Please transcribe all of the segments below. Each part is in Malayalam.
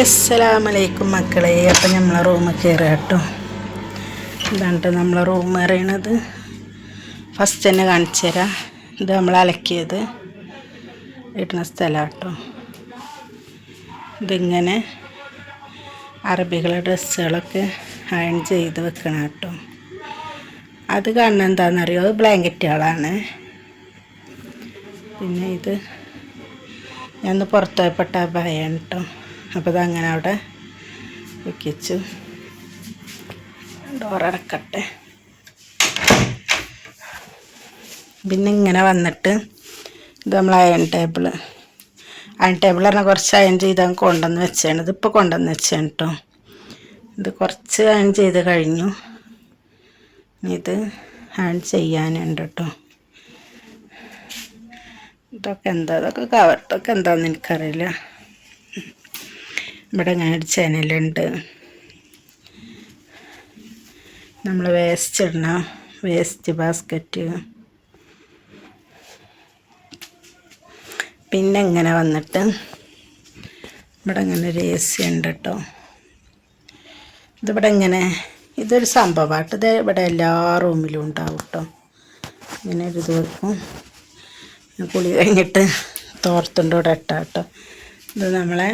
അസ്സലാമലൈക്കും മക്കളെ. അപ്പം നമ്മളെ റൂമ് കയറുക കേട്ടോ. ഇതാണ്ട് നമ്മളെ റൂം അറിയണത് ഫസ്റ്റ് തന്നെ കാണിച്ചു തരാം. ഇത് നമ്മൾ അലക്കിയത് ഇടുന്ന സ്ഥലമാണ് കേട്ടോ ഇതിങ്ങനെ അറബികളെ ഡ്രസ്സുകളൊക്കെ അയൺ ചെയ്ത് വെക്കണം കേട്ടോ. അത് കാണുന്നത് എന്താണെന്നറിയോ? അത് ബ്ലാങ്കറ്റുകളാണ്. പിന്നെ ഇത് ഞാൻ പുറത്തുപോയപ്പെട്ട ഭയം കേട്ടോ. അപ്പോൾ അതങ്ങനെ അവിടെ വെക്കിച്ചു ഡോറടക്കട്ടെ പിന്നെ ഇങ്ങനെ വന്നിട്ട് ഇത് നമ്മൾ അയൺ ടേബിൾ അയൺ ടേബിൾ പറഞ്ഞാൽ കുറച്ച് അയൺ ചെയ്ത് കൊണ്ടുവന്ന് വെച്ചാണ് ഇതിപ്പോൾ കൊണ്ടുവന്ന് വെച്ചാണ് കേട്ടോ ഇത് കുറച്ച് അയൺ ചെയ്ത് കഴിഞ്ഞു. ഇത് അയൺ ചെയ്യാനുണ്ട് കേട്ടോ ഇതൊക്കെ എന്താ? ഇതൊക്കെ കവർ ഇതൊക്കെ എന്താണെന്ന് എനിക്കറിയില്ല. ഇവിടെ ഒരു ചാനലുണ്ട്. നമ്മൾ വേസ്റ്റ് ഇടണം വേസ്റ്റ് ബാസ്ക്കറ്റ്. പിന്നെ ഇങ്ങനെ വന്നിട്ട് ഇവിടെ ഇങ്ങനെ ഒരു എ സി ഉണ്ട് കേട്ടോ. ഇതിവിടെ ഇങ്ങനെ ഇതൊരു സംഭവമായിട്ട് ഇത് ഇവിടെ എല്ലാ റൂമിലും ഉണ്ടാവും കേട്ടോ. ഇങ്ങനെ ഒരു ഇത് വെക്കും. കുളി കഴിഞ്ഞിട്ട് തോർത്തുണ്ട് ഇവിടെ ഇട്ടാ ഇത് നമ്മളെ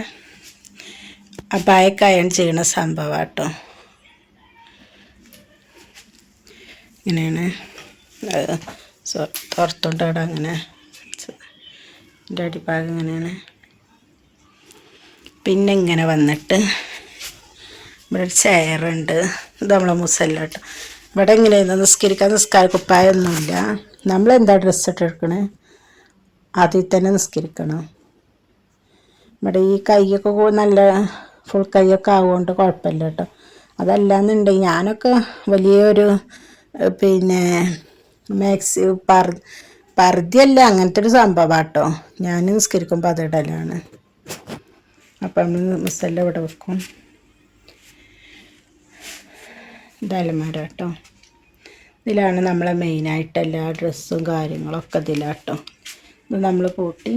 അപായക്കയൺ ചെയ്യണ സംഭവം കേട്ടോ ഇങ്ങനെയാണ് തുറത്തോണ്ട് അവിടെ അങ്ങനെ എന്റെ അടിഭാഗം ഇങ്ങനെയാണ്. പിന്നെ ഇങ്ങനെ വന്നിട്ട് ഇവിടെ ഒരു ചെയറുണ്ട് ഇത് നമ്മളെ മുസല്ല കേട്ടോ ഇവിടെ ഇങ്ങനെയാണ് നിസ്കരിക്കാൻ നിസ്കാര കുപ്പായൊന്നുമില്ല നമ്മളെന്താ ഡ്രസ്സ് ഇട്ടെടുക്കണേ അതിൽ തന്നെ നിസ്കരിക്കണം. ഇവിടെ ഈ കൈയൊക്കെ നല്ല ഫുൾ കൈയൊക്കെ ആവുകൊണ്ട് കുഴപ്പമില്ല കേട്ടോ അതല്ലാന്നുണ്ടെങ്കിൽ ഞാനൊക്കെ വലിയൊരു പിന്നെ മാക്സി പറ പർദ്ദയല്ല അങ്ങനത്തെ ഒരു സംഭവാട്ടോ. കേട്ടോ ഞാൻ നിസ്കരിക്കുമ്പോൾ അത് ഇടലാണ്. അപ്പം നമ്മൾ മിസ്സല്ല ഇവിടെ വെക്കും. ഇതലമാര കേട്ടോ ഇതിലാണ് നമ്മളെ മെയിനായിട്ട് എല്ലാ ഡ്രസ്സും കാര്യങ്ങളൊക്കെ ഇതിലാട്ടോ. ഇത് നമ്മൾ പൂട്ടി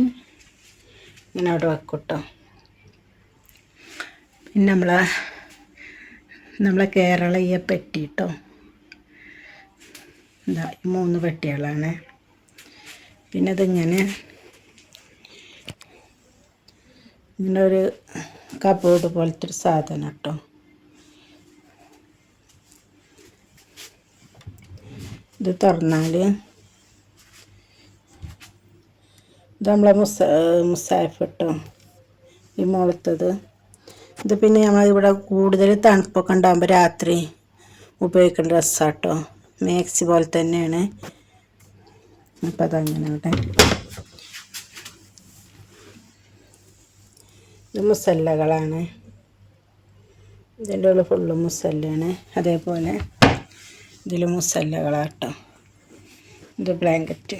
ഇങ്ങനെ അവിടെ വെക്കും കേട്ടോ പിന്നെ നമ്മളെ നമ്മളെ കേരളീയ പെട്ടി കേട്ടോ ഇതാ മൂന്ന് പെട്ടികളാണ്. പിന്നെ ഇതിങ്ങനെ ഇങ്ങനെ ഒരു കബോർഡ് പോലത്തെ ഒരു സാധനം കേട്ടോ ഇത് തുറന്നാൽ ഇത് നമ്മളെ മുസ മുസാഫ് കേട്ടോ ഈ മുളത്തത് ഇത് പിന്നെ നമ്മൾ നമ്മളിവിടെ കൂടുതൽ തണുപ്പൊക്കെ ഉണ്ടാകുമ്പോൾ രാത്രി ഉപയോഗിക്കേണ്ട ഡ്രസ്സാട്ടോ മാക്സി പോലെ തന്നെയാണ്. അപ്പം അതങ്ങനെ ഇവിടെ. ഇത് മുസല്ലകളാണ്. ഇതിന്റെ ഉള്ളിൽ ഫുള്ള് മുസല്ലാണ്. അതേപോലെ ഇതിൽ മുസല്ലകളാട്ടോ. ഇത് ബ്ലാങ്കറ്റ്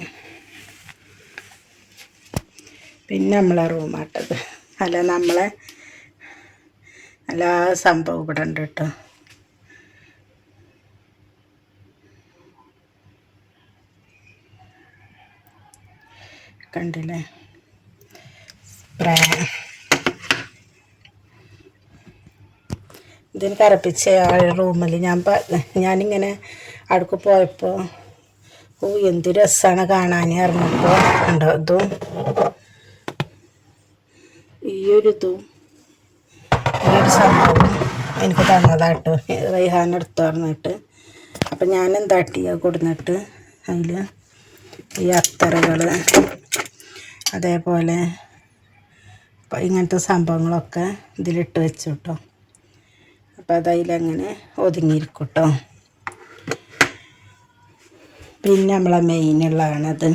പിന്നെ നമ്മളെ റൂമാട്ടത് അല്ല നമ്മളെ എല്ലാ സംഭവം ഇവിടെ ഉണ്ട് കേട്ടോ. കണ്ടില്ലേ? സ്പ്രേ. ഇതിന് കറപ്പിച്ച ആ റൂമിൽ ഞാൻ ഞാനിങ്ങനെ അടുക്ക് പോയപ്പോൾ ഓ എന്ത് രസമാണ് കാണാൻ അറിഞ്ഞപ്പോൾ ഉണ്ടോ ഇതും ഈ ഒരു ഇതും. ഒരു സംഭവം. എനിക്ക് തന്നതാട്ടോ. റൈഹാൻ എടുത്തു പറഞ്ഞിട്ട് അപ്പം ഞാൻ എന്താട്ടിയ കൊടുന്നിട്ട് അതിൽ ഈ അത്തറകൾ അതേപോലെ ഇങ്ങനത്തെ സംഭവങ്ങളൊക്കെ ഇതിലിട്ട് വെച്ചു കേട്ടോ അപ്പം അതതിലങ്ങനെ ഒതുങ്ങിയിരിക്കും കേട്ടോ പിന്നെ നമ്മളെ മെയിനുള്ളതാണത്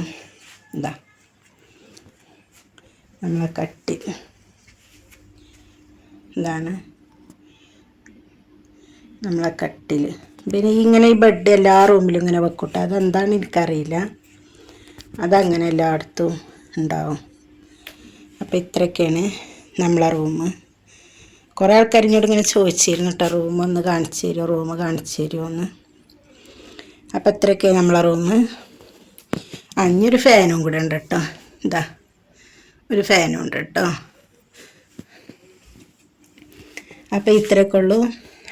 എന്താ നമ്മളെ കട്ടി. ഇതാണ് നമ്മളെ കട്ടിൽ പിന്നെ ഇങ്ങനെ ഈ ബെഡ് എല്ലാ റൂമിലും ഇങ്ങനെ വെക്കൂട്ടോ? അതെന്താണ് എനിക്കറിയില്ല. അതങ്ങനെ എല്ലായിടത്തും ഉണ്ടാവും. അപ്പോൾ ഇത്രയൊക്കെയാണ് നമ്മളെ റൂം കുറേ ആൾക്കാർ ഇങ്ങോട്ട് ഇങ്ങനെ ചോദിച്ചിരുന്നു കേട്ടോ റൂം ഒന്ന് കാണിച്ചു തരുമോ? റൂം കാണിച്ചു തരുമോ എന്ന്? അപ്പോൾ ഇത്രയൊക്കെയാണ് നമ്മളെ റൂം അഞ്ഞൊരു ഫാനും കൂടെ ഉണ്ട് കേട്ടോ ഇതാ ഒരു ഫാനും ഉണ്ട് കേട്ടോ അപ്പോൾ ഇത്രയൊക്കെ ഉള്ളൂ.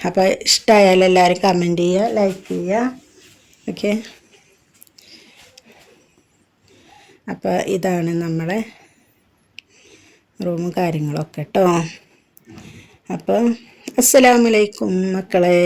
അപ്പോൾ ഇഷ്ടമായാലും എല്ലാവരും കമന്റ് ചെയ്യുക ലൈക്ക് ചെയ്യുക. ഓക്കെ അപ്പോൾ ഇതാണ് നമ്മളെ റൂമും കാര്യങ്ങളൊക്കെ കേട്ടോ അപ്പോൾ അസ്സലാമലൈക്കും മക്കളെ.